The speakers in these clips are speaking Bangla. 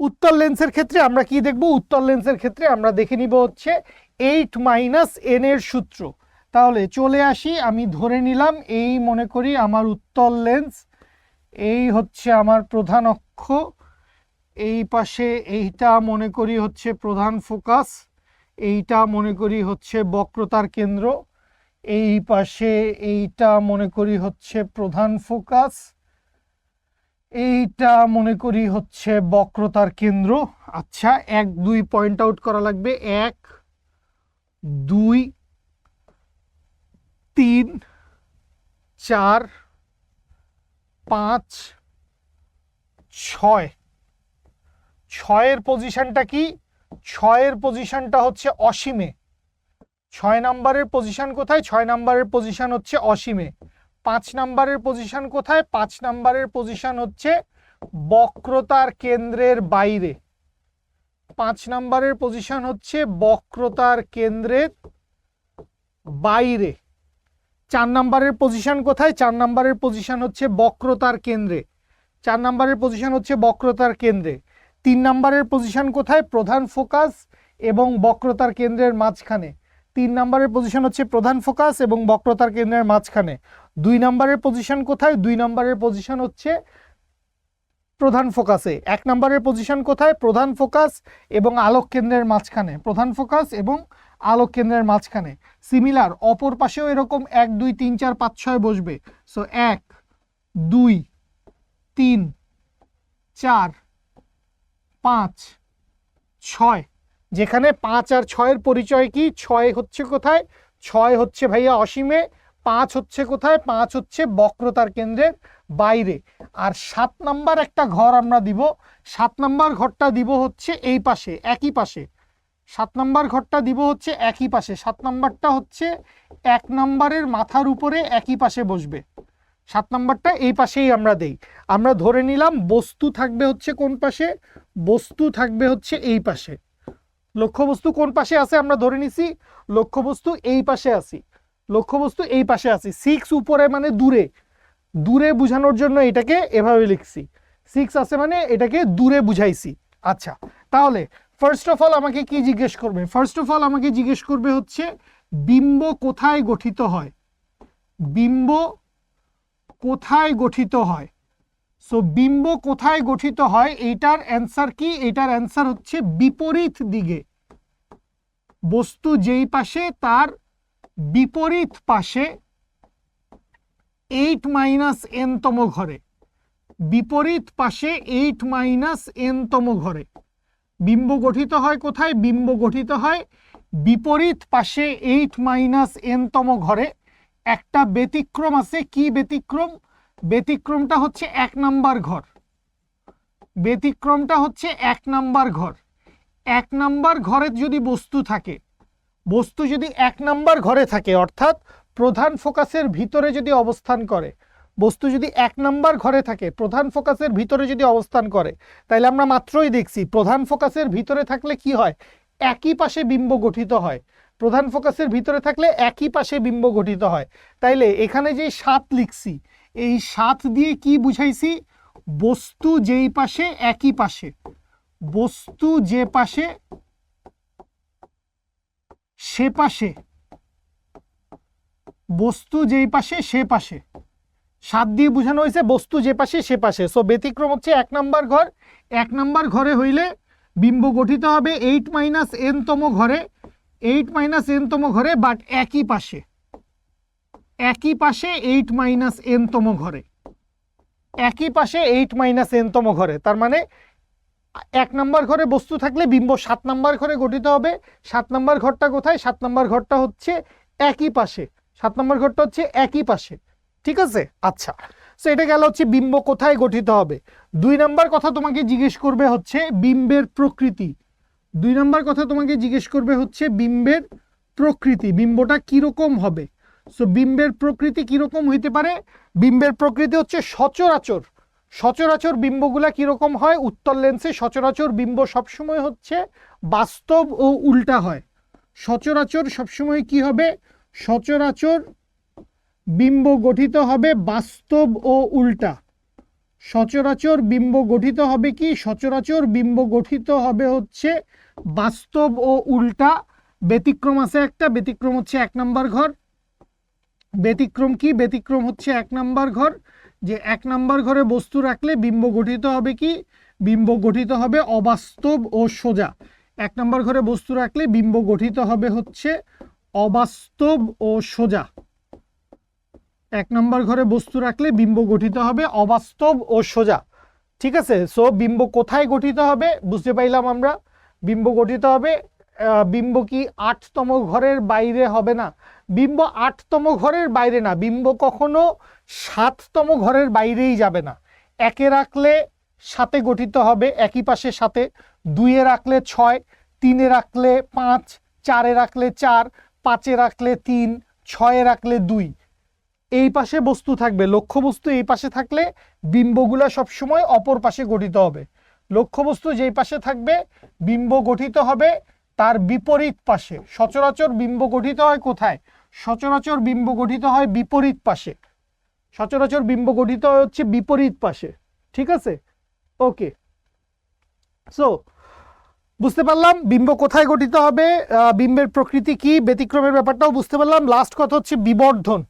উত্তর লেন্সের ক্ষেত্রে আমরা কি দেখব? উত্তর লেন্সের ক্ষেত্রে আমরা দেখে নিব হচ্ছে এইট মাইনাস এন এর সূত্র। তাহলে চলে আসি, আমি ধরে নিলাম, এই মনে করি আমার উত্তর লেন্স এই হচ্ছে আমার প্রধান অক্ষ, এই পাশে এইটা মনে করি হচ্ছে প্রধান ফোকাস এইটা মনে করি হচ্ছে বক্রতার কেন্দ্র, এই পাশে এইটা মনে করি হচ্ছে প্রধান ফোকাস এইটা মনে করি হচ্ছে বক্রতার কেন্দ্র। আচ্ছা এক, দুই পয়েন্ট আউট করা লাগবে। এক, দুই, তিন, চার, পাঁচ, ছয়। ছয়ের পজিশনটা কি? ছয়ের পজিশনটা হচ্ছে অসীমে। ছয় নাম্বারের পজিশন কোথায়? ছয় নাম্বারের পজিশন হচ্ছে অসীমে। পাঁচ নাম্বারের পজিশন কোথায়? পাঁচ নাম্বারের পজিশন হচ্ছে বক্রতার কেন্দ্রের বাইরে। পাঁচ নাম্বারের পজিশন হচ্ছে বক্রতার কেন্দ্রের বাইরে। চার নাম্বারের পজিশন কোথায়? চার নাম্বারের পজিশন হচ্ছে বক্রতার কেন্দ্রে। চার নাম্বারের পজিশন হচ্ছে বক্রতার কেন্দ্রে। তিন নাম্বারের পজিশন কোথায়? প্রধান ফোকাস এবং বক্রতার কেন্দ্রের মাঝখানে। তিন নাম্বারের পজিশন হচ্ছে প্রধান ফোকাস এবং বক্রতার কেন্দ্রের মাঝখানে। দুই নাম্বারের পজিশন কোথায়? দুই নাম্বারের পজিশন হচ্ছে প্রধান ফোকাসে এক নাম্বারের পজিশন কোথায়? প্রধান ফোকাস এবং আলোক কেন্দ্রের মাঝখানে। প্রধান ফোকাস এবং আলোক কেন্দ্রের মাঝখানে। সিমিলার অপর পাশেও এরকম এক, দুই, তিন, চার, পাঁচ, ছয় বসবে। সো এক, দুই, তিন, চার, পাঁচ, ছয় যেখানে পাঁচ আর ছয়ের পরিচয় কি? ছয় হচ্ছে কোথায়? ছয় হচ্ছে ভাইয়া অসীমে, পাঁচ হচ্ছে কোথায়? পাঁচ হচ্ছে বক্রতার কেন্দ্রের বাইরে। আর সাত নাম্বার একটা ঘর আমরা দিব। সাত নাম্বার ঘরটা দিব হচ্ছে এই পাশে, একই পাশে। সাত নাম্বার ঘরটা দিব হচ্ছে একই পাশে। সাত নাম্বারটা হচ্ছে এক নাম্বারের মাথার উপরে একই পাশে বসবে। সাত নাম্বারটা এই পাশেই আমরা দেই। আমরা ধরে নিলাম বস্তু থাকবে হচ্ছে কোন পাশে? বস্তু থাকবে হচ্ছে এই পাশে। লক্ষ্যবস্তু কোন পাশে আছে আমরা ধরে নিছি, লক্ষ্যবস্তু এই পাশে আছি। লক্ষ্যবস্তু এই পাশে আছি। সিক্স উপরে মানে দূরে। দূরে বোঝানোর জন্য এটাকে এভাবে লিখছি। সিক্স আছে মানে এটাকে দূরে বুঝাইছি। আচ্ছা তাহলে ফার্স্ট অফ অল আমাকে কি জিজ্ঞেস করবে? ফার্স্ট অফ অল আমাকে জিজ্ঞেস করবে হচ্ছে, বিম্ব কোথায় গঠিত হয়? বিম্ব কোথায় গঠিত হয়? সো বিম্ব কোথায় গঠিত হয়? এইটার অ্যান্সার কি? এইটার অ্যান্সার হচ্ছে বিপরীত দিকে। বস্তু যেই পাশে, তার বিপরীত পাশে এইট মাইনাস এন তম ঘরে। বিপরীত পাশে এইট মাইনাস এন তম ঘরে। বিম্ব গঠিত হয় কোথায়? বিম্ব গঠিত হয় বিপরীত পাশে এইট মাইনাস এন তম ঘরে। একটা ব্যতিক্রম আছে। কি ব্যতিক্রম? ব্যতিক্রমটা হচ্ছে এক নাম্বার ঘর। ব্যতিক্রমটা হচ্ছে এক নাম্বার ঘর। এক নাম্বার ঘরে যদি বস্তু থাকে, বস্তু যদি এক নাম্বার ঘরে থাকে, অর্থাৎ প্রধান ফোকাসের ভিতরে যদি অবস্থান করে, বস্তু যদি এক নাম্বার ঘরে থাকে, প্রধান ফোকাসের ভিতরে যদি অবস্থান করে তাহলে আমরা মাত্রই দেখছি প্রধান ফোকাসের ভিতরে থাকলে কি হয়? একই পাশে বিম্ব গঠিত হয়। প্রধান ফোকাসের ভিতরে থাকলে একই পাশে বিম্ব গঠিত হয়। তাইলে এখানে যে সাত লিখছি এই সাত দিয়ে কি বুঝাইছি? বস্তু যেই পাশে, একই পাশে। বস্তু যে পাশে, সে পাশে। বস্তু যেই পাশে, সে পাশে। সাত দিয়ে বোঝানো হয়েছে, বস্তু যে পাশে, সে পাশে। সো ব্যতিক্রম হচ্ছে এক নাম্বার ঘর। এক নাম্বার ঘরে হইলে বিম্ব গঠিত হবে এইট মাইনাস এন তম ঘরে। এইট মাইনাস এন তম ঘরে বাট একই পাশে। একই পাশে এইট মাইনাস এনতম ঘরে। একই পাশে এইট মাইনাস এনতম ঘরে, তার মানে এক নাম্বার ঘরে বস্তু থাকলে বিম্ব সাত নাম্বার ঘরে গঠিত হবে। সাত নাম্বার ঘরটা কোথায়? সাত নাম্বার ঘরটা হচ্ছে একই পাশে। সাত নাম্বার ঘরটা হচ্ছে একই পাশে। ঠিক আছে? আচ্ছা। সো এটা গেল হচ্ছে বিম্ব কোথায় গঠিত হবে? দুই নাম্বার কথা তোমাকে জিজ্ঞেস করবে হচ্ছে বিম্বের প্রকৃতি। দুই নাম্বার কথা তোমাকে জিজ্ঞেস করবে হচ্ছে বিম্বের প্রকৃতি। বিম্বটা কীরকম হবে? সো বিম্বের প্রকৃতি কীরকম হইতে পারে? বিম্বের প্রকৃতি হচ্ছে সচরাচর। সচরাচর বিম্বগুলা কীরকম হয়? উত্তর লেন্সে সচরাচর বিম্ব সবসময় হচ্ছে বাস্তব ও উল্টা হয়। সচরাচর সবসময় কি হবে? সচরাচর বিম্ব গঠিত হবে বাস্তব ও উল্টা। সচরাচর বিম্ব গঠিত হবে কি? সচরাচর বিম্ব গঠিত হবে হচ্ছে বাস্তব ও উল্টা। ব্যতিক্রম আছে একটা, ব্যতিক্রম হচ্ছে এক নম্বর ঘর। ব্যতিক্রম কি? ব্যতিক্রম হচ্ছে এক নাম্বার ঘর। যে এক নাম্বার ঘরে বস্তু রাখলে বিম্ব গঠিত হবে কি? বিম্ব গঠিত হবে অবাস্তব ও সোজা। এক নাম্বার ঘরে বস্তু রাখলে বিম্ব গঠিত হবে হচ্ছে অবাস্তব ও সোজা। এক নম্বর ঘরে বস্তু রাখলে বিম্ব গঠিত হবে অবাস্তব ও সোজা। ঠিক আছে? সো বিম্ব কোথায় গঠিত হবে? বুঝতে পাইলাম আমরা। বিম্ব গঠিত হবে বিম্ব কি আটতম ঘরের বাইরে হবে না? বিম্ব আটতম ঘরের বাইরে না, বিম্ব কখনো সাততম ঘরের বাইরেই যাবে না। একে রাখলে সাতে গঠিত হবে, একই পাশে সাথে দুইয়ে রাখলে ছয়, তিনে রাখলে পাঁচ, চারে রাখলে চার, পাঁচে রাখলে তিন, ছয়ে রাখলে দুই। এই পাশে বস্তু থাকবে, লক্ষ্যবস্তু এই পাশে থাকলে বিম্বগুলো সবসময় অপর পাশে গঠিত হবে। লক্ষ্যবস্তু যেই পাশে থাকবে, বিম্ব গঠিত হবে তার বিপরীত পাশে। সচরাচর বিম্ব গঠিত হয় কোথায়? সচরাচর বিম্ব গঠিত হয় বিপরীত পাশে। সচরাচর বিম্ব গঠিত হচ্ছে বিপরীত পাশে। ঠিক আছে? ওকে সো বুঝতে পারলাম বিম্ব কোথায় গঠিত হবে বিম্বের প্রকৃতি কি, ব্যতিক্রমের ব্যাপারটাও বুঝতে পারলাম। লাস্ট কথা হচ্ছে বিবর্ধন।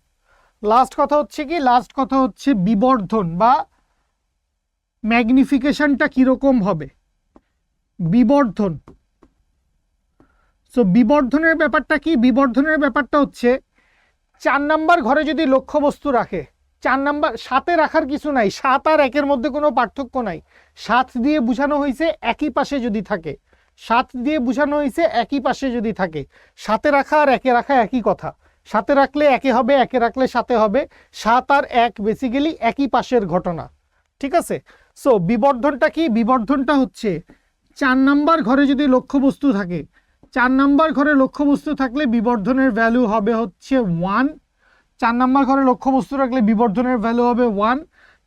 লাস্ট কথা হচ্ছে কি? লাস্ট কথা হচ্ছে বিবর্ধন বা ম্যাগনিফিকেশনটা কীরকম হবে? বিবর্ধন। সো বিবর্ধনের ব্যাপারটা কি? বিবর্ধনের ব্যাপারটা হচ্ছে, চার নাম্বার ঘরে যদি লক্ষ্যবস্তু রাখে, চার নাম্বার, সাতে রাখার কিছু নাই, সাত আর একের মধ্যে কোনো পার্থক্য নাই। সাত দিয়ে বোঝানো হয়েছে একই পাশে যদি থাকে। সাত দিয়ে বোঝানো হয়েছে একই পাশে যদি থাকে। সাতে রাখা আর একে রাখা একই কথা। সাথে রাখলে একে হবে, একে রাখলে সাথে হবে। সাত আর এক বেসিক্যালি একই পাশের ঘটনা। ঠিক আছে? সো বিবর্ধনটা কি? বিবর্ধনটা হচ্ছে, চার নাম্বার ঘরে যদি লক্ষ্যবস্তু থাকে চার নাম্বার ঘরে লক্ষ্যবস্তু থাকলে বিবর্ধনের ভ্যালু হবে হচ্ছে ওয়ান চার নাম্বার ঘরে লক্ষ্যবস্তু রাখলে বিবর্ধনের ভ্যালু হবে ওয়ান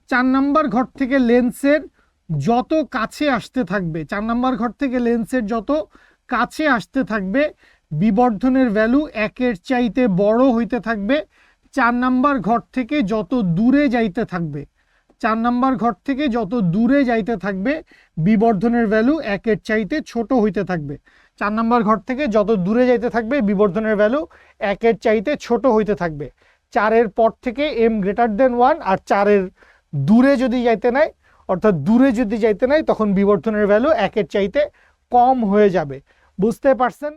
চার নাম্বার ঘর থেকে লেন্সের যত কাছে আসতে থাকবে, চার নাম্বার ঘর থেকে লেন্সের যত কাছে আসতে থাকবে, বিবর্ধনের ভ্যালু একের চাইতে বড় হইতে থাকবে। চার নাম্বার ঘর থেকে যত দূরে যাইতে থাকবে চার নাম্বার ঘর থেকে যত দূরে যাইতে থাকবে, বিবর্ধনের ভ্যালু একের চাইতে ছোট হইতে থাকবে। চার নাম্বার ঘর থেকে যত দূরে যাইতে থাকবে, বিবর্ধনের ভ্যালু একের চাইতে ছোট হইতে থাকবে। চারের পর থেকে এম গ্রেটার দেন ওয়ান আর চারের দূরে যদি যাইতে নাই, অর্থাৎ দূরে যদি যাইতে নাই, তখন বিবর্ধনের ভ্যালু একের চাইতে কম হয়ে যাবে। বুঝতে পারছেন?